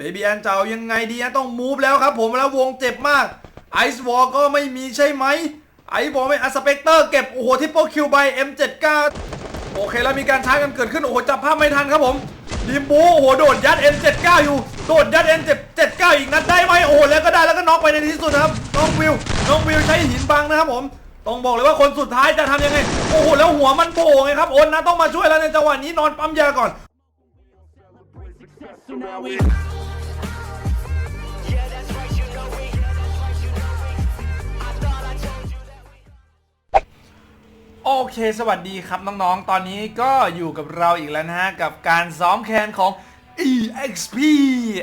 เบบี้แอนเจะเอายังไงดีนะต้องมูฟแล้วครับผมแล้ววงเจ็บมากไอซ์วอลก็ไม่มีใช่ไหมไอซ์วอลไม่อัสเปกเตอร์เก็บ โอ้โหทิปเปิลคิวไป M79 โอเคแล้วมีการช้ากันเกิดขึ้น โอ้โห จับภาพไม่ทันครับผมดิมบูโอ้โห โดดยัด M79 อยู่ โดดยัด M79 อีกนัดได้ไหมโอ้โห แล้วก็ได้แล้วก็น็อกไปในที่สุดนะครับน้องวิวน้องวิวใช้หินบังนะครับผมต้องบอกเลยว่าคนสุดท้ายจะทำยังไง โอ้โห แล้วหัวมันโผล่ไงครับโอนนะต้องมาช่วยแล้วในจังหวะนี้นอนปั๊มยาก่อน เค สวัสดีครับน้องๆ ตอนนี้ก็อยู่กับเราอีกแล้วนะฮะ กับการซ้อมแคนของ EXP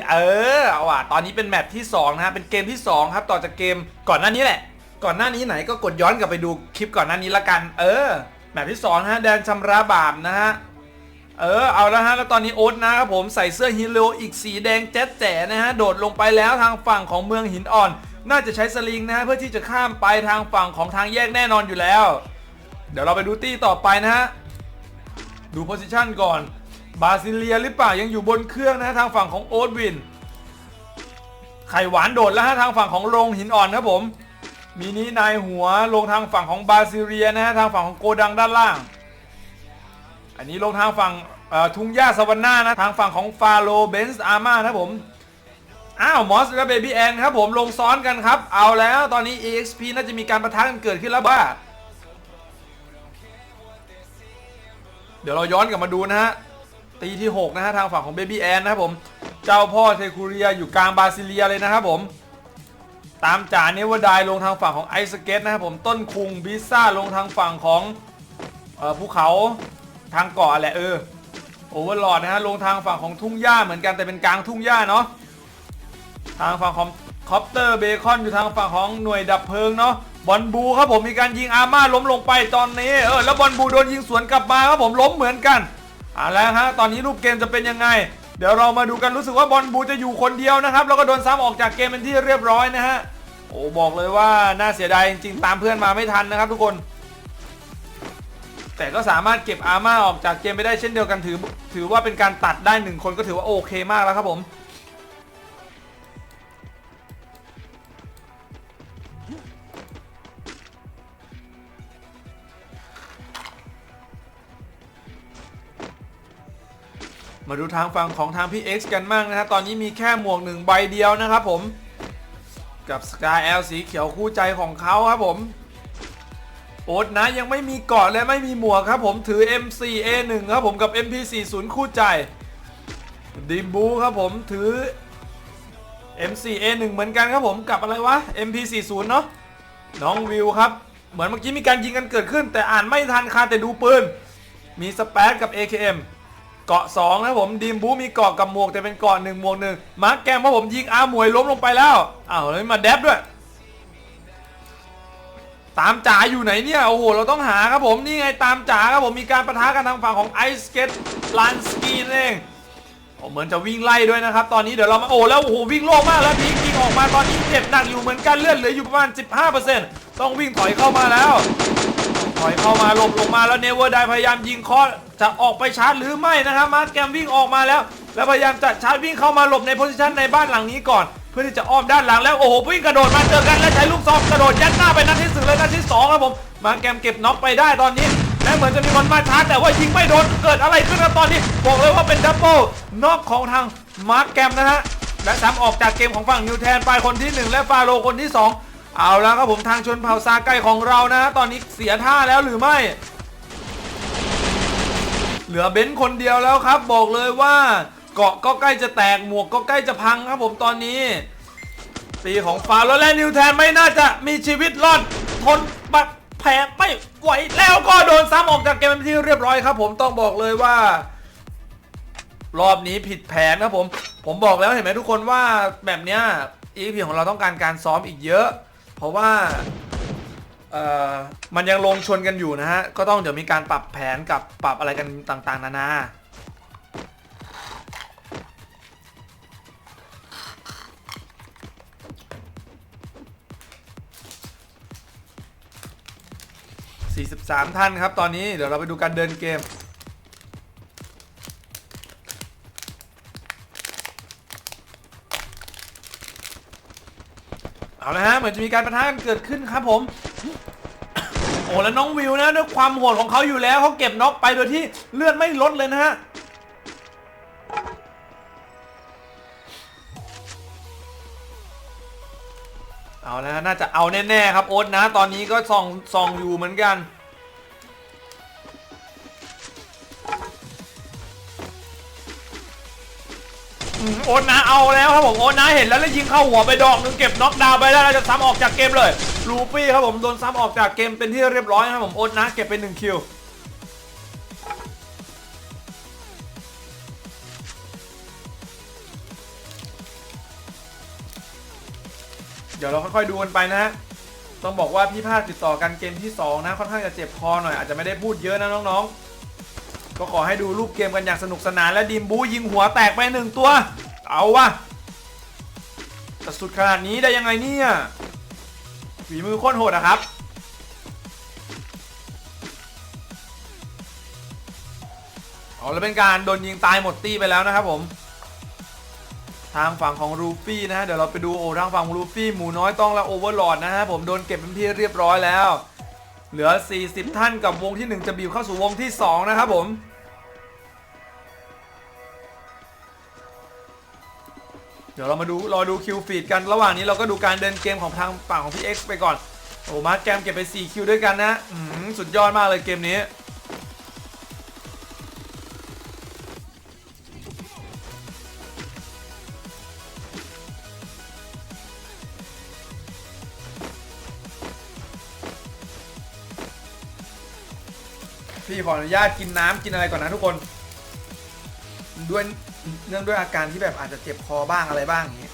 เออเอาว่ะตอนนี้เป็นแมปที่ 2 นะฮะ เป็นเกมที่ 2 ครับ ต่อจากเกมก่อนหน้านี้แหละ ก่อนหน้านี้ไหนก็กดย้อนกลับไปดูคลิปก่อนหน้านี้ละกัน เออ แมปที่ 2 ฮะ แดนชำระบาปนะฮะ เออ เอาแล้วฮะ แล้วตอนนี้โอ๊ตนะครับผมใส่เสื้อฮีโร่อีกสีแดงแจ๊ดแจ๋นะฮะ โดดลงไปแล้วทางฝั่งของเมืองหินอ่อน น่าจะใช้สลิงนะฮะเพื่อที่จะข้ามไปทางฝั่งของทางแยกแน่นอนอยู่แล้ว เดี๋ยวเราไปดูตี้ต่อไปนะฮะ ดูโพสิชันก่อน บาซิเลียหรือเปล่ายังอยู่บนเครื่องนะฮะทางฝั่งของโอ๊ตวิน ไข่หวานโดดแล้วฮะทางฝั่งของโรงหินอ่อนครับผม มีนี้นายหัวลงทางฝั่งของบาซิเลียนะฮะทางฝั่งของโกดังด้านล่าง อันนี้ลงทางฝั่งทุ่งหญ้าสวรรค์นะทางฝั่งของฟาโลเบนส์อาร์มานะผมอ้าวมอสและเบบี้แอนครับผมลงซ้อนกันครับ เอาแล้วตอนนี้ EXP น่าจะมีการประทะกันเกิดขึ้นแล้วบ้า ดี๋ยวเราย้อนกลับมาดูนะฮะตีที่ 6 นะฮะทางฝั่งของเบบี้แอนนะครับผม เจ้าพ่อเทคูเรียอยู่กลางบาซิเลียเลยนะครับผม ตามจ่าเนวดายลงทางฝั่งของไอสเกตนะครับผมต้นคุงบิซ่าลงทางฝั่งของภูเขาทางเกาะแหละเออโอเวอร์ลอดนะฮะลงทางฝั่งของทุ่งหญ้าเหมือนกันแต่เป็นกลางทุ่งหญ้าเนาะทางฝั่งของคอปเตอร์เบคอนอยู่ทางฝั่งของหน่วยดับเพลิงเนาะบอลบูครับผมมีการยิงอาร์มาล้มลงไปตอนนี้เออแล้วบอลบูโดนยิงสวนกลับมาครับผมล้มเหมือนกันอ่าแล้วฮะตอนนี้รูปเกมจะเป็นยังไง เดี๋ยวเรามาดูกันรู้สึกว่าบอลบูจะอยู่คนเดียวนะครับแล้วก็โดนซ้ำออกจากเกมเป็นที่เรียบร้อยนะฮะโอ้บอกเลยว่าน่าเสียดายจริงๆตามเพื่อนมาไม่ทันนะครับทุกคน แต่ก็สามารถเก็บอาร์มาออกจากเกมไปได้เช่นเดียวกันถือ ถือว่าเป็นการตัดได้หนึ่งคนก็ถือว่าโอเคมากแล้วครับผม มาดูทางฝั่งของทางพี่ X กันบ้างนะครับตอนนี้มีแค่หมวกหนึ่งใบเดียวนะครับผม กับ Sky L สีเขียวคู่ใจของเขาครับผม โอ๊ตนะยังไม่มีเกาะและไม่มีหมวกครับผมถือ M4A1 ครับผมกับ MP40 คู่ใจดิมบูครับผมถือ M4A1 เหมือนกันครับผมกับอะไรวะ MP40 เนาะน้องวิวครับ เหมือนเมื่อกี้มีการยิงกันเกิดขึ้น แต่อ่านไม่ทันค่ะแต่ดูปืน มีสเปซกับ AKM เกาะ2นะผมดิมบูมีเกาะกับหมวกแต่เป็นเกาะหนึ่งหมวกหนึ่งมาร์กแกมว่าผมยิงอาร์มวยล้มลงไปแล้วอ้าวแล้วมาแดบด้วย ตามจ๋าอยู่ไหนเนี่ยโอ้โหเราต้องหาครับผมนี่ไงตามจ๋าครับผมมีการประทะกันทางฝั่งของไอสเกตลานสกีนเองเหมือนจะวิ่งไล่ด้วยนะครับ ตอนนี้เดี๋ยวเรามาโอ้แล้วโอ้โหวิ่งโล่งมากแล้วพีคิงออกมาตอนนี้เจ็บหนักอยู่เหมือนกันเลือดเหลืออยู่ประมาณ 15%ต้องวิ่งถอยเข้ามาแล้วถอยเข้ามาหลบลงมาแล้วเนเวอร์ไดพยายามยิงคอ จะออกไปชาร์จหรือไม่นะครับมาร์คแกมวิ่งออกมาแล้ว แล้วพยายามจะชาร์จวิ่งเข้ามาหลบในโพสิชันในบ้านหลังนี้ก่อน เพื่อที่จะอ้อมด้านหลังแล้วโอ้โหวิ่งกระโดดมาเจอกันและใช้ลูกซองกระโดดยัดหน้าไปนัดที่สี่เลยนัดที่สองครับผมมาร์คแกมเก็บน็อกไปได้ตอนนี้แม้เหมือนจะมีคนมาชาร์จแต่ว่ายิงไม่โดนเกิดอะไรขึ้นครับตอนนี้บอกเลยว่าเป็นดับเบิลน็อกของทางมาร์คแกมนะฮะและซ้ำออกจากเกมของฝั่งนิวแทนไปคนที่หนึ่งและฟาโรคนที่สองเอาแล้วครับผมทางชนเผ่าซาไกของเรานะ ตอนนี้เสียท่าแล้วหรือไม่ เหลือเบนซ์คนเดียวแล้วครับ บอกเลยว่าเกาะก็ใกล้จะแตกหมวกก็ใกล้จะพังครับผมตอนนี้ปีของฟาโรและนิวแทนไม่น่าจะมีชีวิตรอดทนบัดแผลไม่ไหวแล้วก็โดนซ้ำออกจากเกมเป็นที่เรียบร้อยครับ ผมต้องบอกเลยว่า รอบนี้ผิดแผนครับผม ผมบอกแล้วเห็นไหมทุกคนว่าแบบเนี้ยอีพีของเราต้องการการซ้อมอีกเยอะ เพราะว่า เอ่อมันยังลงชนกันอยู่นะฮะ ก็ต้องเดี๋ยวมีการปรับแผนกับปรับอะไรกันต่างๆ นานา 43 ท่านครับ ตอนนี้เดี๋ยวเราไปดูการเดินเกม เอาละฮะ เหมือนจะมีการประทะกันเกิดขึ้นครับผม โอ้แล้วน้องวิวนะด้วยความโหดของเขาอยู่แล้วเขาเก็บน็อกไปโดยที่เลือดไม่ลดเลยนะฮะเอาแล้วน่าจะเอาแน่ๆครับโอ๊ตนะ ตอนนี้ก็ส่องส่องอยู่เหมือนกันโอ๊ตนะเอาแล้วครับผมโอ๊ตนะเห็นแล้วแล้วยิงเข้าหัวไปดอกหนึงเก็บน็อกดาวไปแล้วแล้วจะซ้ำออกจากเกมเลย ลูฟี่ครับผมโดนซ้ำออกจากเกมเป็นที่เรียบร้อยนะครับผมโอ๊ตนะเก็บไปหนึ่งคิวเดี๋ยวเราค่อยๆดูกันไปนะฮะ ต้องบอกว่าพี่ภาคติดต่อกันเกมที่สองนะ ค่อนข้างจะเจ็บคอหน่อย อาจจะไม่ได้พูดเยอะนะน้องๆ ก็ขอให้ดูรูปเกมกันอย่างสนุกสนานและดีมบูยิงหัวแตกไปหนึ่งตัว เอาวะแต่สุดขนาดนี้ได้ยังไงเนี่ย ฝีมือโคตรโหดอะครับ เอาแล้วเป็นการโดนยิงตายหมดตี้ไปแล้วนะครับผม ทางฝั่งของรูฟี่นะฮะเดี๋ยวเราไปดูโอทางฝั่งของรูฟี่หมูน้อยต้องและโอเวอร์ลอดนะฮะผมโดนเก็บเป็นที่เรียบร้อยแล้ว เหลือ 40 ท่านกับวงที่ 1 จะบิวเข้าสู่วงที่ 2 นะครับผม ดี๋ยวเรามาดูรอดูคิวฟีดกันระหว่างนี้เราก็ดูการเดินเกมของทางฝั่งของพี่ X ไปก่อนโอ้มาร์คแกมเก็บไป 4 คิวด้วยกันนะอืมสุดยอดมากเลยเกมนี้พี่ขออนุญาตกินน้ำกินอะไรก่อนนะทุกคนด้วย เนื่องด้วยอาการที่แบบอาจจะเจ็บคอบ้างอะไรบ้างอย่างนี้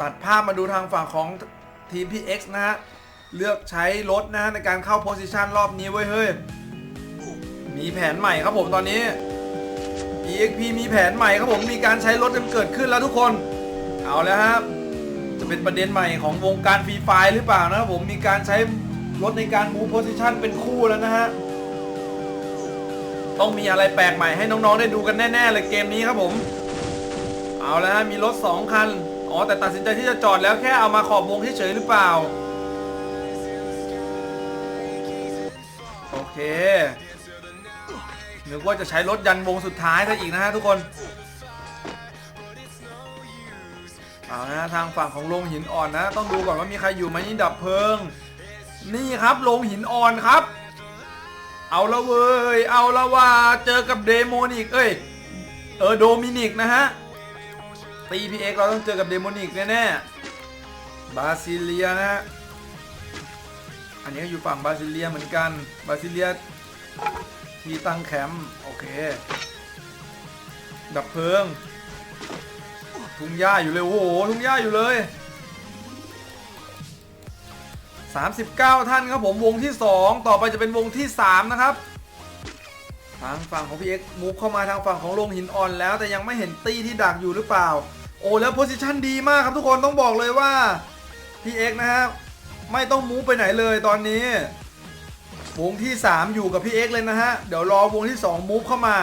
ตัดภาพมาดูทางฝั่งของทีม PX นะฮะ เลือกใช้รถนะฮะในการเข้าโพสิชันรอบนี้ไว้ยเฮ้ย มีแผนใหม่ครับผมตอนนี้ EXP มีแผนใหม่ครับผมมีการใช้รถกันเกิดขึ้นแล้วทุกคน เอาแล้วครับจะเป็นประเด็นใหม่ของวงการฟรีไฟหรือเปล่านะครับผมมีการใช้รถในการมูฟโพสิชันเป็นคู่แล้วนะฮะต้องมีอะไรแปลกใหม่ให้น้องๆได้ดูกันแน่ๆเลยเกมนี้ครับผม เอาแล้วฮะมีรถ 2 คัน อ๋อแต่ตัดสินใจที่จะจอดแล้วแค่เอามาขอบวงเฉยๆหรือเปล่า โอเคนึกว่าจะใช้รถยันวงสุดท้ายซะอีกนะฮะทุกคนเอานะทางฝั่งของโรงหินอ่อนนะ ต้องดูก่อนว่ามีใครอยู่ไหมนี่ดับเพลิง นี่ครับโรงหินอ่อนครับ เอาละเว้ยเอาละว่าเจอกับเดโมนิกเอ้ยเออโดมินิกนะฮะ ตีพีเอ็กเราต้องเจอกับเดโมนิกแน่ๆบาซิเลียนะอันนี้ก็อยู่ฝั่งบาซิเลียเหมือนกันบาซิเลียทีตั้งแคมป์โอเค ดับเพลิง ทุ่งหญ้าอยู่เลย โอ้โห ทุ่งหญ้าอยู่เลย 39 ท่านครับผมวงที่ 2 ต่อไปจะเป็นวงที่ 3 นะครับ ทางฝั่งของพี่เอ็กมูฟเข้ามาทางฝั่งของโรงหินอ่อนแล้ว แต่ยังไม่เห็นตี้ที่ดักอยู่หรือเปล่า โอ้แล้วโพสิชันดีมากครับทุกคนต้องบอกเลยว่าพี่เอ็กนะฮะไม่ต้องมูฟไปไหนเลยตอนนี้ วงที่ 3 อยู่กับพี่เอ็กเลยนะฮะ เดี๋ยวรอวงที่ 2 มูฟเข้ามา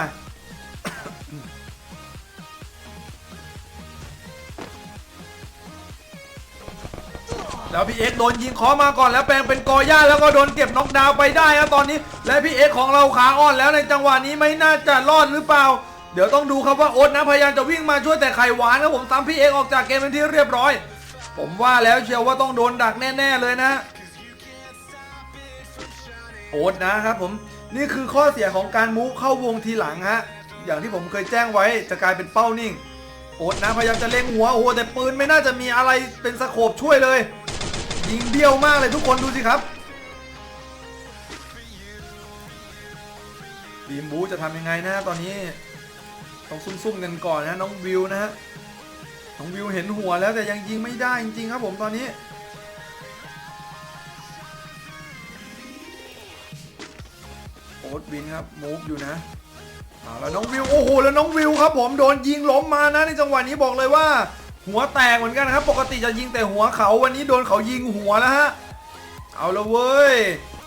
แล้วพี่เอ็กโดนยิงขอมาก่อนแล้วแปลงเป็นกอย่าแล้วก็โดนเก็บน็อกดาวไปได้ครับตอนนี้ และพี่เอ็กของเราขาอ่อนแล้วในจังหวะนี้ไม่น่าจะรอดหรือเปล่า เดี๋ยวต้องดูครับว่าโอ๊ตนะพยายามจะวิ่งมาช่วยแต่ไข่หวานครับผมซ้ำพี่เอ็กออกจากเกมเป็นที่เรียบร้อย ผมว่าแล้วเชียวว่าต้องโดนดักแน่ๆเลยนะ โอ๊ตนะครับผมนี่คือข้อเสียของการมูฟเข้าวงทีหลังฮะอย่างที่ผมเคยแจ้งไว้จะกลายเป็นเป้านิ่ง โอ๊ตนะพยายามจะเล็งหัวโอ้โหแต่ปืนไม่น่าจะมีอะไรเป็นสโคบช่วยเลย ยิงเบี้ยวมากเลยทุกคนดูสิครับบีมบูจะทำยังไงนะตอนนี้ ต้องซุ่มๆกันก่อนนะน้องวิวนะฮะน้องวิวเห็นหัวแล้วแต่ยังยิงไม่ได้จริงๆครับผมตอนนี้โอ๊ตวินครับมูฟอยู่นะเอาแล้วน้องวิวโอ้โหแล้วน้องวิวครับผมโดนยิงล้มมานะในจังหวะนี้บอกเลยว่า หัวแตกเหมือนกันครับ ปกติจะยิงแต่หัวเขาวันนี้โดนเขายิงหัวแล้วฮะเอาละเว้ย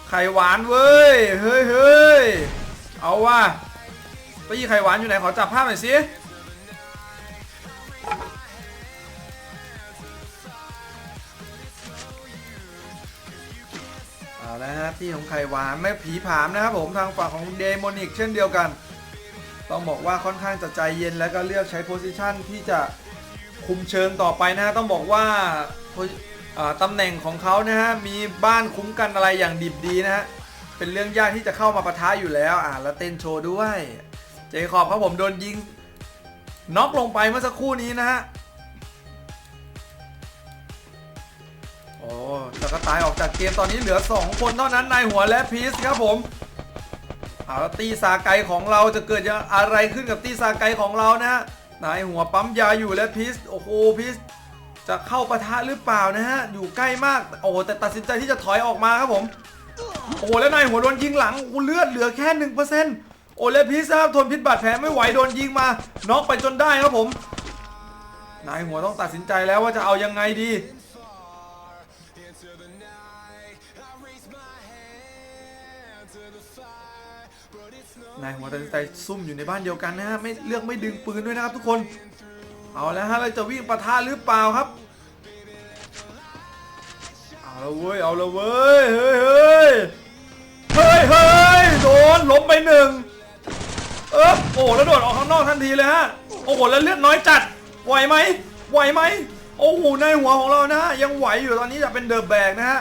ไข่หวานเว้ยเฮ้ยเฮ้ยเอาว่ะ ไปยี่ไข่หวานอยู่ไหนขอจับภาพหน่อยสิเอาแล้วฮะที่ของไข่หวานแม่ผีผามนะครับผมทางฝั่งของเดโมนิกเช่นเดียวกัน ต้องบอกว่าค่อนข้างจะใจเย็นแล้วก็เลือกใช้โพสิชันที่จะคุมเชิงต่อไปนะต้องบอกว่าโพสิอ่าตำแหน่งของเขานะฮะมีบ้านคุ้มกันอะไรอย่างดิบดีนะฮะเป็นเรื่องยากที่จะเข้ามาปะทะอยู่แล้วอ่าแล้วเต้นโชว์ด้วย เจคอบครับผมโดนยิงน็อกลงไปเมื่อสักครู่นี้นะฮะ โอ้แล้วก็ตายออกจากเกมตอนนี้เหลือ 2 คนเท่านั้นนายหัวและพีซครับผมเอาตีซาไกของเราจะเกิดอะไรขึ้นกับตีซาไกของเรานะฮะนายหัวปั๊มยาอยู่และพีซโอ้โหพีซจะเข้าปะทะหรือเปล่านะฮะ อยู่ใกล้มาก โอ้แต่ตัดสินใจที่จะถอยออกมาครับผม โอ้แล้วนายหัวโดนยิงหลังโอ้เลือดเหลือแค่หนึ่งเปอร์เซ็นต์ โอ้แลพีซครับทนพิษบาดแผลไม่ไหวโดนยิงมาน็อกไปจนได้ครับผมนายหัวต้องตัดสินใจแล้วว่าจะเอายังไงดีนายหัวตัดสินใจซุ่มอยู่ในบ้านเดียวกันนะฮะไม่เลือกไม่ดึงปืนด้วยนะครับทุกคน เอาแล้วฮะเราจะวิ่งปะทะหรือเปล่าครับ เอาละเว้ยเอาละเว้ยเฮ้ยเฮ้ยเฮ้ยเฮ้ยโดนล้มไปหนึ่ง เออโอ้แล้วโดดออกข้างนอกทันทีเลยฮะโอ้โหแล้วเลือดน้อยจัดไหวไหมไหวไหมโอ้โหในหัวของเรานะฮะยังไหวอยู่ตอนนี้จะเป็นเดอะแบกนะฮะ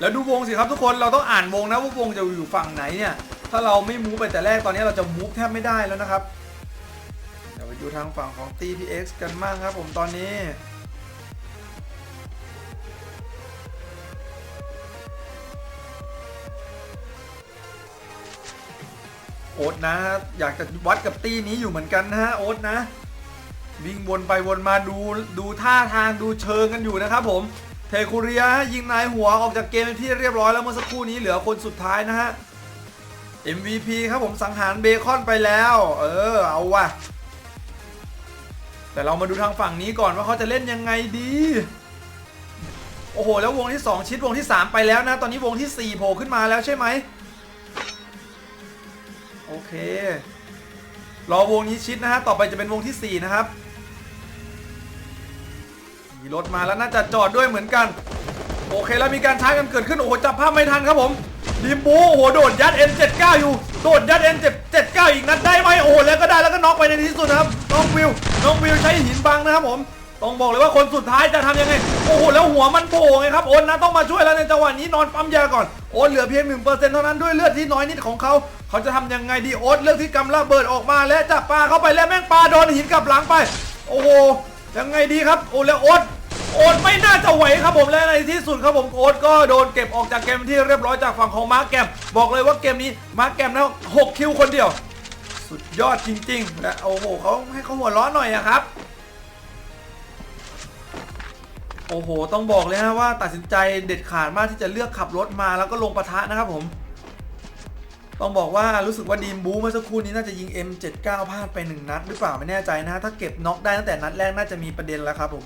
แล้วดูวงสิครับทุกคนเราต้องอ่านวงนะว่าวงจะอยู่ฝั่งไหนเนี่ยถ้าเราไม่มูฟไปแต่แรกตอนนี้เราจะมูฟแทบไม่ได้แล้วนะครับเดี๋ยวไปดูทางฝั่งของ TPX กันบ้างครับผมตอนนี้ โอ๊ตนะ อยากจะวัดกับตีนี้อยู่เหมือนกันนะฮะโอ๊ตนะ วิ่งวนไปวนมาดูดูท่าทางดูเชิงกันอยู่นะครับผมเทคูเรียฮะยิงนายหัวออกจากเกมเป็นที่เรียบร้อยแล้วเมื่อสักครู่นี้เหลือคนสุดท้ายนะฮะ MVP ครับผมสังหารเบคอนไปแล้ว เออเอาว่ะ แต่เรามาดูทางฝั่งนี้ก่อนว่าเขาจะเล่นยังไงดี โอ้โห แล้ววงที่ 2 ชิดวงที่ 3 ไปแล้วนะ ตอนนี้วงที่ 4 โผล่ขึ้นมาแล้วใช่ไหม โอเค รอวงนี้ชิดนะฮะ ต่อไปจะเป็นวงที่ 4 นะครับ มีรถมาแล้วน่าจะจอดด้วยเหมือนกัน โอเคแล้วมีการท้ากันเกิดขึ้น โอ้โห จับภาพไม่ทันครับผมดิมบูโอ้โห โดดยัด N79 อยู่ โดดยัด N79 อีกนัดได้ไหมโอ้โห แล้วก็ได้แล้วก็น็อกไปในที่สุดนะครับ น้องวิว น้องวิวใช้หินบังนะครับผม ต้องบอกเลยว่าคนสุดท้ายจะทำยังไง โอ้โห แล้วหัวมันโผล่ไงครับโอนนะต้องมาช่วยแล้วในจังหวะนี้นอนปั๊มยาก่อน โอนเหลือเพียง1%เท่านั้นด้วยเลือดที่น้อยนิดของเขา เขาจะทำยังไงดีโอ๊ตเลือกที่กำระเบิดออกมาและจับปลาเข้าไปแล้วแม่งปลาโดนหินกับหลังไป โอ้โห ยังไงดีครับ โอ้แล้วโอ๊ตโอ๊ตไม่น่าจะไหวครับผมและในที่สุดครับผมโอ๊ตก็โดนเก็บออกจากเกมที่เรียบร้อยจากฝั่งของมาร์กแกมบอกเลยว่าเกมนี้มาร์กแกมนะหกคิวคนเดียว สุดยอดจริงๆและโอ้โหเขาให้เขาหัวร้อนหน่อยอะครับ โอ้โห ต้องบอกเลยฮะว่าตัดสินใจเด็ดขาดมากที่จะเลือกขับรถมาแล้วก็ลงปะทะนะครับผม ต้องบอกว่ารู้สึกว่าดีมบูเมื่อสักครู่นี้น่าจะยิง M79 พลาดไปหนึ่งนัดหรือเปล่าไม่แน่ใจนะฮะถ้าเก็บน็อกได้ตั้งแต่นัดแรกน่าจะมีประเด็นแล้วครับผม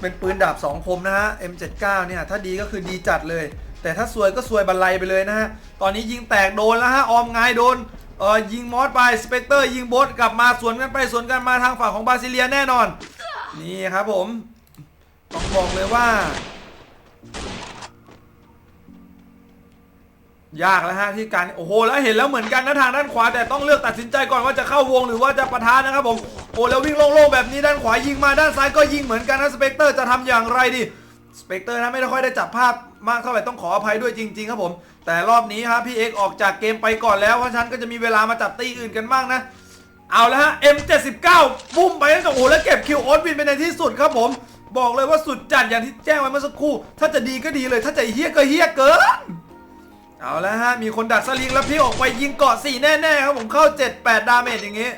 เป็นปืนดาบ 2 คมนะฮะ M79 เนี่ยถ้าดีก็คือดีจัดเลย แต่ถ้าซวยก็ซวยบันไลไปเลยนะฮะ ตอนนี้ยิงแตกโดนแล้วฮะ ออมไงายโดน เอ่อยิงมอสไป สเปกเตอร์ยิงโบสกลับมาสวนกันไปสวนกันมาทางฝั่งของบาซิเลียแน่นอน นี่ครับผม ต้องบอกเลยว่า ยากแล้วฮะที่การโอ้โหแล้วเห็นแล้วเหมือนกันนะทางด้านขวา แต่ต้องเลือกตัดสินใจก่อนว่าจะเข้าวงหรือว่าจะประทะนะครับผมโอ้แล้ววิ่งโล่งๆแบบนี้ด้านขวายิงมาด้านซ้ายก็ยิงเหมือนกันนะสเปกเตอร์จะทำอย่างไรดีสเปกเตอร์นะไม่ได้ค่อยได้จับภาพมากเท่าไหร่ต้องขออภัยด้วยจริง ๆ ครับผม แต่รอบนี้ครับพี่เอกออกจากเกมไปก่อนแล้วเพราะฉันก็จะมีเวลามาจับตีอื่นกันบ้างนะ เอาแล้วฮะ M79 ปุ้มไปตั้งแต่โอ้โหแล้วเก็บคิวโอ๊ตวินไปในที่สุดครับผม บอกเลยว่าสุดจัดอย่างที่แจ้งไว้เมื่อสักครู่ ถ้าจะดีก็ดีเลย ถ้าจะเฮี้ยก็เฮี้ยเกิน เอาแล้วฮะ มีคนดักสลิงแล้วพี่ออกไปยิงเกาะ4แน่ๆครับผมเข้า 7-8 ดาเมจอย่างงี้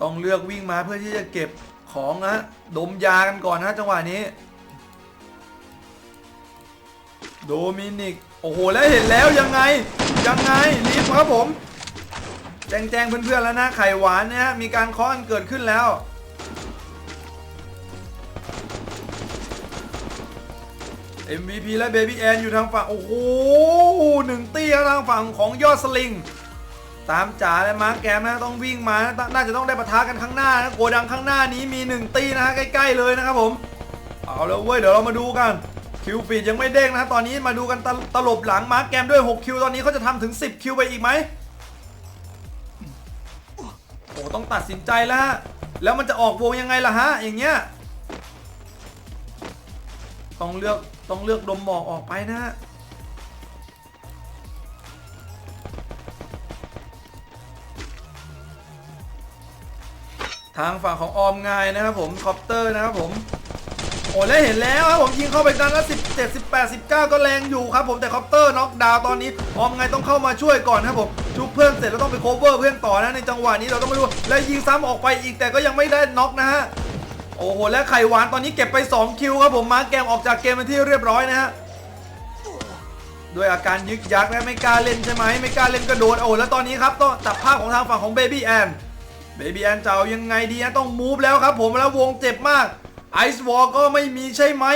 ต้องเลือกวิ่งมาเพื่อที่จะเก็บของนะดมยากันก่อนนะจังหวะนี้ โดมินิก โอ้โห แล้วเห็นแล้วยังไง ยังไงรีบครับผม แจ้งแจ้งเพื่อนๆแล้วนะไข่หวานเนี่ยฮะมีการเคาะกันเกิดขึ้นแล้ว MVP และ Baby Ann อยู่ทางฝั่ง โอ้โหหนึ่งตีทางฝั่งของยอดสลิง ตามจ๋าและมาร์คแกมนะต้องวิ่งมานะน่าจะต้องได้ปะทะกันข้างหน้านะโกดังข้างหน้านี้มีหนึ่งตีนะฮะใกล้ๆเลยนะครับผม เอาแล้วเว้ยเดี๋ยวเรามาดูกันคิวฟีดยังไม่เด้งนะตอนนี้มาดูกันตตลบหลังมาร์คแกมด้วย 6 คิวตอนนี้เขาจะทำถึง 10 คิวไปอีกไหมโอ้ต้องตัดสินใจแล้วฮะแล้วมันจะออกวงยังไงล่ะฮะอย่างเงี้ยต้องเลือก ต้องเลือกดมหมอกออกไปนะฮะทางฝั่งของออมไงนะครับผมคอปเตอร์นะครับผมโอ้แล้วเห็นแล้วครับผมยิงเข้าไปดันละ17 18 19ก็แรงอยู่ครับผมแต่คอปเตอร์น็อกดาวน์ตอนนี้ออมไงต้องเข้ามาช่วยก่อนครับผมชุบเพื่อนเสร็จแล้วต้องไปโคเวอร์เพื่อนต่อนะในจังหวะนี้เราต้องมาดูและยิงซ้ำออกไปอีกแต่ก็ยังไม่ได้น็อกนะฮะ โอ้โห และไข่หวานตอนนี้เก็บไป 2 คิวครับผมมาแกมออกจากเกมเป็นที่เรียบร้อยนะฮะด้วยอาการยึกยักนะไม่กล้าเล่นใช่ไหมไม่กล้าเล่นกระโดดโอ้แล้วตอนนี้ครับต้องจับภาพของทางฝั่งของเบบี้แอนเบบี้แอนจะเอายังไงดีนะต้องมูฟแล้วครับผมแล้ววงเจ็บมากไอซ์วอลก็ไม่มีใช่ไหม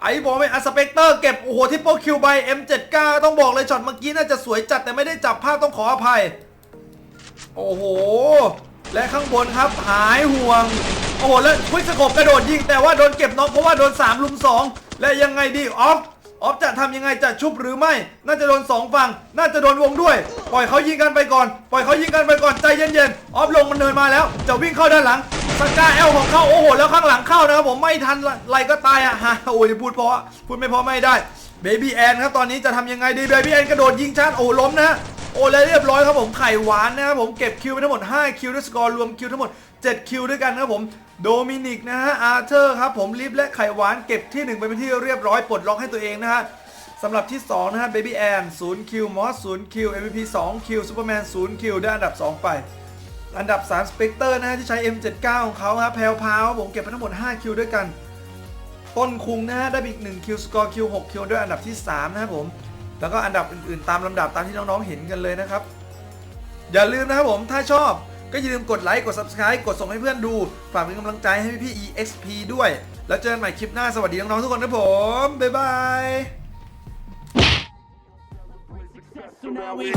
ไอซ์วอลไม่อัสเปกเตอร์เก็บ โอ้โหทิปเปิลคิวไป M79 ต้องบอกเลยช็อตเมื่อกี้น่าจะสวยจัดแต่ไม่ได้จับภาพต้องขออภัย โอ้โห และข้างบนครับหายห่วง โอ้โหแล้วควิกสกบกระโดดยิงแต่ว่าโดนเก็บน็อกเพราะว่าโดน 3 ลุม 2 และยังไงดีออฟออฟจะทำยังไงจะชุบหรือไม่ น่าจะโดน 2 ฝั่ง น่าจะโดนวงด้วย ปล่อยเขายิงกันไปก่อน ปล่อยเขายิงกันไปก่อน ใจเย็นๆ ออฟลงมันเนินมาแล้ว จะวิ่งเข้าด้านหลัง สกาเอลของเขาโอ้โห แล้วข้างหลังเข้านะครับผม ไม่ทันไรก็ตายอะฮะโอ้ยพูดเพราะ พูดไม่เพราะไม่ได้ เบบี้แอนครับ ตอนนี้จะทำยังไงดีเบบี้แอนกระโดดยิงชาร์จโอ้ล้มนะ โอ้แล้วเรียบร้อยครับผม ไข่หวานนะครับผม เก็บคิวไปทั้งหมด 5 คิวด้วยสกอร์รวมคิวทั้งหมด 7 คิวด้วยกันครับผม โดมินิกนะฮะอาร์เธอร์ครับผมลิฟและไข่หวานเก็บที่1ไปเป็นที่เรียบร้อยปลดล็อกให้ตัวเองนะฮะสำหรับที่ 2 นะฮะเบบี้แอน0คิวมอส0คิว MVP 2คิวซูเปอร์แมน0คิวได้อันดับ 2 ไป อันดับ3 Spectre นะฮะที่ใช้ M79 ของเขาครับแพลวพาวผมเก็บไปทั้งหมด 5 คิวด้วยกัน ต้นคุงนะฮะได้อีก1คิวสกอร์คิว6คิวด้วยอันดับที่ 3 นะครับผมแล้วก็อันดับอื่นๆ ตามลำดับตามที่น้องๆเห็นกันเลยนะครับอย่าลืมนะครับผมถ้าชอบ ก็อย่าลืมกดไลค์กด Subscribe กดส่งให้เพื่อนดู ฝากเป็นกำลังใจให้พี่ๆ EXP ด้วย แล้วเจอกันใหม่คลิปหน้าสวัสดีน้องๆทุกคนนะผม บ๊ายบาย So now we